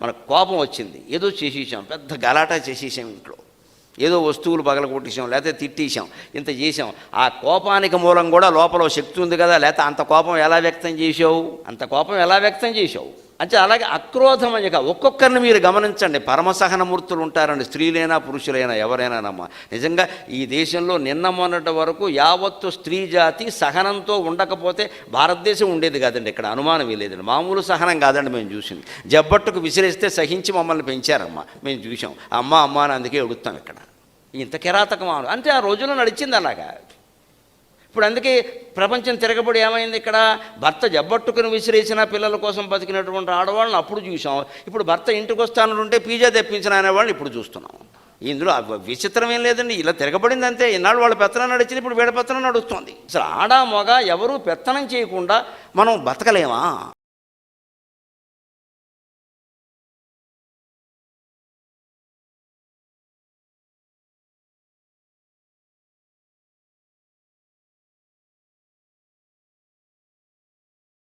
మనకు కోపం వచ్చింది. ఏదో చేసేసాం పెద్ద గలాటా చేసేసాం ఇంట్లో. ఏదో వస్తువులు పగల కొట్టేసాం లేకపోతే తిట్టేసాం ఇంత చేసాం. ఆ కోపానికి మూలం కూడా లోపల శక్తి ఉంది కదా లేకపోతే అంత కోపం ఎలా వ్యక్తం చేసావు అంత కోపం ఎలా వ్యక్తం చేసావు అంటే అలాగే అక్రోధం అని ఒక్కొక్కరిని మీరు గమనించండి. పరమసహనమూర్తులు ఉంటారండి. స్త్రీలైనా పురుషులైనా ఎవరైనానమ్మా నిజంగా ఈ దేశంలో నిన్న మొన్నటి వరకు యావత్తు స్త్రీ జాతి సహనంతో ఉండకపోతే భారతదేశం ఉండేది కాదండి. ఇక్కడ అనుమానం లేదండి మామూలు సహనం కాదండి మేము చూసింది. జబ్బట్టుకు విసిరేస్తే సహించి మమ్మల్ని పెంచారమ్మా. మేము చూసాం అమ్మ అమ్మ అని అందుకే ఎడుస్తాం ఇక్కడ. ఇంత కిరాతకమా అంటే ఆ రోజుల్లో నడిచింది అలాగా. ఇప్పుడు అందుకే ప్రపంచం తిరగబడి ఏమైంది ఇక్కడ? భర్త జబ్బట్టుకుని విసిరేసిన పిల్లల కోసం బతికినటువంటి ఆడవాళ్ళని అప్పుడు చూసాం ఇప్పుడు భర్త ఇంటికి వస్తానంటే పిజ్జా తెప్పించిన అనేవాళ్ళని ఇప్పుడు చూస్తున్నాం. ఇందులో విచిత్రం ఏం లేదండి. ఇలా తిరగబడింది అంతే. ఇన్నాళ్ళు వాళ్ళ పెత్తనం నడిచింది ఇప్పుడు వీడ పెత్తనం నడుస్తుంది. అసలు ఆడ మగ ఎవరు పెత్తనం చేయకుండా మనం బతకలేమా?